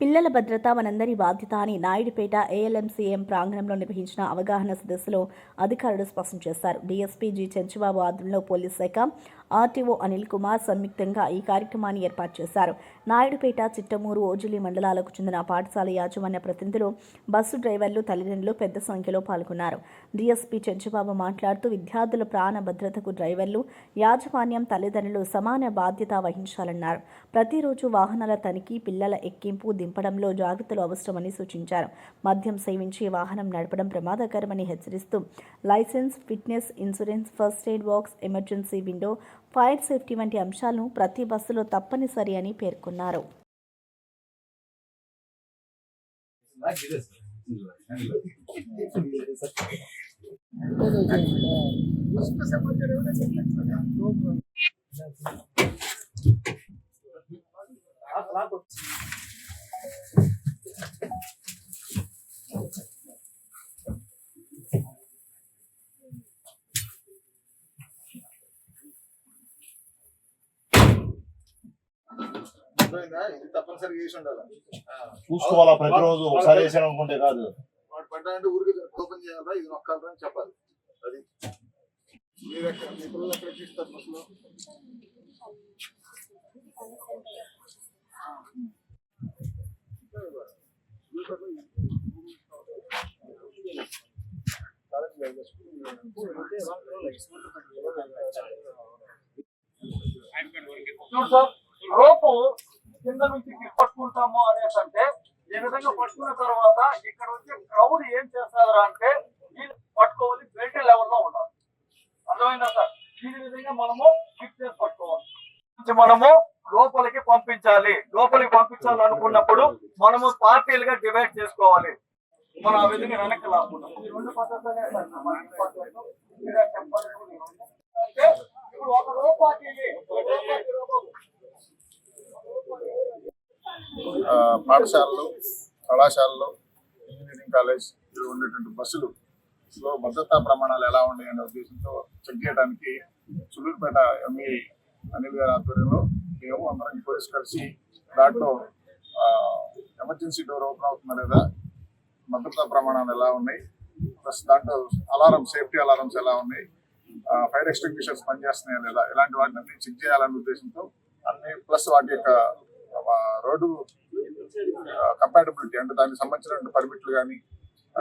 పిల్లల భద్రత మనందరి బాధ్యత అని నాయుడుపేట ఏఎల్ఎంసీఎం ప్రాంగణంలో నిర్వహించిన అవగాహన సదస్సులో అధికారులు స్పష్టం చేశారు. డీఎస్పీ జి చెంచుబాబు ఆధ్వర్యంలో పోలీస్ శాఖ ఆర్టీఓ అనిల్ కుమార్ సంయుక్తంగా ఈ కార్యక్రమాన్ని ఏర్పాటు చేశారు. నాయుడుపేట చిట్టమూరు ఓజులి మండలాలకు చెందిన పాఠశాల యాజమాన్య ప్రతినిధులు బస్సు డ్రైవర్లు తల్లిదండ్రులు పెద్ద సంఖ్యలో పాల్గొన్నారు. డీఎస్పీ చంద్రబాబు మాట్లాడుతూ విద్యార్థుల ప్రాణ భద్రతకు డ్రైవర్లు యాజమాన్యం తల్లిదండ్రులు సమాన బాధ్యత వహించాలన్నారు. ప్రతిరోజు వాహనాల తనిఖీ పిల్లల ఎక్కింపు దింపడంలో జాగ్రత్తలు అవసరమని సూచించారు. మద్యం సేవించి వాహనం నడపడం ప్రమాదకరమని హెచ్చరిస్తూ licence fitness insurance first aid box emergency window fire safety వంటి అంశాలను ప్రతి బస్సులో తప్పనిసరి అని పేర్కొన్నారు అర్థమైందా? ఇది తప్పనిసరిగా చేసి ఉండాలి చూసుకోవాలా ప్రతిరోజు ఒకసారి వేసాను అనుకుంటే కాదు. వాడు పడ్డాడంటే ఊరికి ఓపెన్ చేయాలా? ఇది నొక్కాలా అని చెప్పాలి. అది. మీరు ఎక్కడ మీ పిల్లలు ఎక్కడ తీస్తారు బస్సులో చూడు సార్ రోపు కింద నుంచి పట్టుకుంటాము అనేసి అంటే ఈ విధంగా పట్టుకున్న తర్వాత ఇక్కడ వచ్చి క్రౌడ్ ఏం చేస్తారా అంటే పట్టుకోవాలి బెల్ట్ లెవెల్లో ఉండాలి. అర్థమైందా సార్? ఈ విధంగా మనము గిఫ్ట్ చేసి పట్టుకోవాలి మనము లోపలికి పంపించాలి. లోపలికి పంపించాలి అనుకున్నప్పుడు మనము పార్టీలుగా డివైడ్ చేసుకోవాలి. మనం ఆ విధంగా వెనక్కి లాక్కుంటాం. ఈ రెండు పద్ధతులే. అంటే ఇప్పుడు ఒక రో పాఠశాలలు కళాశాలలు ఇంజనీరింగ్ కాలేజ్ ఉండేటువంటి బస్సులు లో భద్రతా ప్రమాణాలు ఎలా ఉన్నాయి అనే ఉద్దేశంతో చెక్ చేయడానికి చులూరుపేట ఎంఈ అనిల్ గారి ఆధ్వర్యంలో మేము అందరం పోలీస్ కలిసి దాంట్లో ఎమర్జెన్సీ డోర్ ఓపెన్ అవుతుందా లేదా భద్రతా ప్రమాణాలు ఎలా ఉన్నాయి ప్లస్ దాంట్లో అలారం సేఫ్టీ అలారమ్స్ ఎలా ఉన్నాయి ఫైర్ ఎక్స్టింగ్విషర్స్ పనిచేస్తున్నాయా లేదా ఇలాంటి వాటిని చెక్ చేయాలనే ఉద్దేశంతో అన్ని ప్లస్ వాటి యొక్క రోడ్డు కంపాటబిలిటీ అంటే దానికి సంబంధించిన పర్మిట్లు కానీ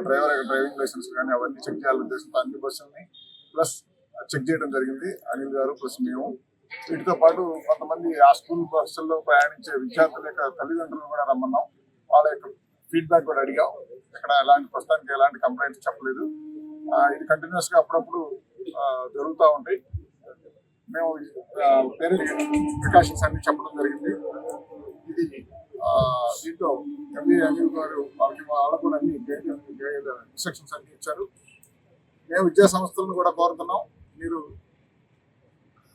డ్రైవర్ యొక్క డ్రైవింగ్ లైసెన్స్ కానీ అవన్నీ చెక్ చేయాలని ఉద్దేశంతో అన్ని బస్సుల్ని ప్లస్ చెక్ చేయడం జరిగింది. అనిల్ గారు ప్లస్ మేము. వీటితో పాటు కొంతమంది ఆ స్కూల్ బస్సుల్లో ప్రయాణించే విద్యార్థుల యొక్క తల్లిదండ్రులను కూడా రమ్మన్నాం. వాళ్ళ యొక్క ఫీడ్బ్యాక్ కూడా అడిగాం. ఇక్కడ ఎలాంటి ప్రస్తుతానికి ఎలాంటి కంప్లైంట్స్ చెప్పలేదు. ఇది కంటిన్యూస్గా అప్పుడప్పుడు జరుగుతూ ఉంటాయి మేము పేరెంట్స్ ప్రికాషన్స్ అన్ని చెప్పడం జరిగింది. ఇది దీంతో ఎంబీ రాజీవ్ గారు వాళ్ళకి వాళ్ళకు కూడా అన్ని ఇన్స్ట్రక్షన్స్ అన్ని ఇచ్చారు. మేము విద్యా సంస్థలను కూడా కోరుతున్నాం. మీరు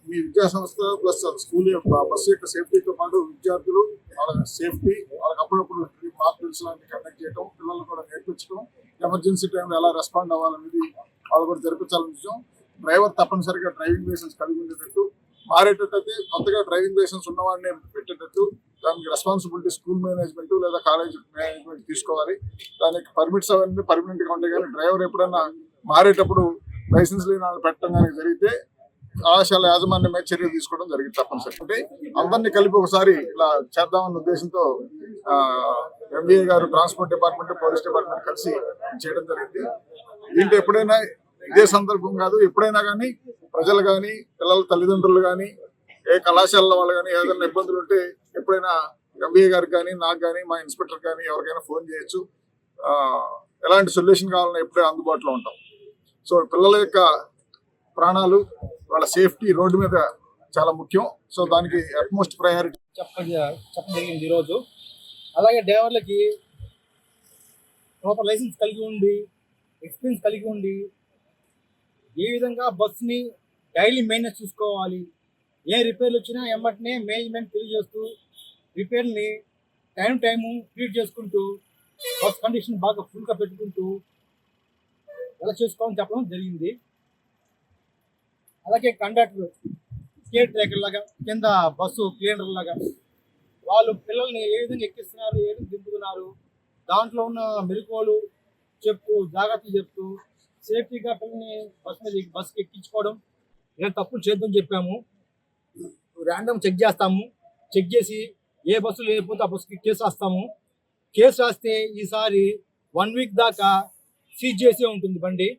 మీ విద్యా సంస్థ ప్లస్ స్కూల్ యొక్క బస్సు యొక్క సేఫ్టీతో పాటు విద్యార్థులు వాళ్ళ సేఫ్టీ వాళ్ళకి అప్పుడప్పుడు మార్పుల్స్ లాంటివి కండక్ట్ చేయడం పిల్లలు కూడా నేర్పించడం ఎమర్జెన్సీ టైంలో ఎలా రెస్పాండ్ అవ్వాలనేది వాళ్ళు కూడా జరిపించాలని విషయం డ్రైవర్ తప్పనిసరిగా డ్రైవింగ్ లైసెన్స్ కలిగి ఉండేటట్టు మారేటట్టు కొత్తగా డ్రైవింగ్ లైసెన్స్ ఉన్నవాడిని పెట్టేటట్టు దానికి రెస్పాన్సిబిలిటీ స్కూల్ మేనేజ్మెంట్ లేదా కాలేజ్ మేనేజ్మెంట్ తీసుకోవాలి. దానికి పర్మిట్స్ అవన్నీ పర్మనెంట్గా ఉంటాయి కానీ డ్రైవర్ ఎప్పుడైనా మారేటప్పుడు లైసెన్స్ లేని వాళ్ళని పెట్టడం కానీ జరిగితే కళాశాల యాజమాన్యం మీద చర్యలు తీసుకోవడం జరిగింది తప్పనిసరి. అంటే అందరినీ కలిపి ఒకసారి ఇలా చేద్దామన్న ఉద్దేశంతో ఎంబీఏ గారు ట్రాన్స్పోర్ట్ డిపార్ట్మెంట్ పోలీస్ డిపార్ట్మెంట్ కలిసి చేయడం జరిగింది. దీంట్లో ఎప్పుడైనా ఇదే సందర్భం కాదు ఎప్పుడైనా కానీ ప్రజలు కానీ పిల్లల తల్లిదండ్రులు కానీ ఏ కళాశాల వాళ్ళు కానీ ఏదైనా ఇబ్బందులు ఉంటే ఎప్పుడైనా ఎంబీఏ గారికి కానీ నాకు కానీ మా ఇన్స్పెక్టర్ కానీ ఎవరికైనా ఫోన్ చేయొచ్చు. ఎలాంటి సొల్యూషన్ కావాలన్నా ఎప్పుడే అందుబాటులో ఉంటాం. సో పిల్లల యొక్క ప్రాణాలు వాళ్ళ సేఫ్టీ రోడ్డు మీద చాలా ముఖ్యం. సో దానికి అట్మోస్ట్ ప్రయారిటీ చెప్ప చెప్పగలిగింది ఈరోజు. అలాగే డ్రైవర్లకి ప్రాపర్ లైసెన్స్ కలిగి ఉండి ఎక్స్పీరియన్స్ కలిగి ఉండి ఏ విధంగా బస్సుని డైలీ మెయింటెనెన్స్ చూసుకోవాలి ఏ రిపేర్లు వచ్చినా ఎమ్మటనే మేనేజ్మెంట్ తెలియజేస్తూ రిపేర్ని టైం టైము ట్రీట్ చేసుకుంటూ బస్ కండిషన్ బాగా ఫుల్గా పెట్టుకుంటూ ఎలా చేసుకోవాలని చెప్పడం జరిగింది. అలాగే కండక్టర్ స్టేట్ ట్రాకర్ లాగా కింద బస్సు క్లీనర్ లాగా వాళ్ళు పిల్లల్ని ఏ విధంగా ఎక్కిస్తున్నారు ఏ విధంగా దింపుతున్నారు దాంట్లో ఉన్న మెలకువలు చెప్తూ జాగ్రత్తలు చెప్తూ సేఫ్టీగా పిల్లల్ని బస్ మీద బస్కి ఎక్కించుకోవడం ఏం తప్పులు చేద్దామని చెప్పాము. ర్యాండమ్ చెక్ చేస్తాము. చెక్ చేసి ఏ బస్సులు లేకపోతే ఆ బస్సుకి కేసు రాస్తాము. కేసు రాస్తే ఈసారి వన్ వీక్ దాకా సీజ్ చేసే ఉంటుంది బండి.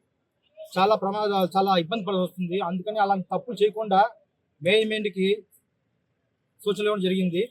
చాలా ప్రమాదాలు చాలా ఇబ్బంది పడాల్సి వస్తుంది. అందుకని అలాంటి తప్పులు చేయకుండా మేనేజ్మెంట్కి సూచనలు ఇవ్వడం జరిగింది.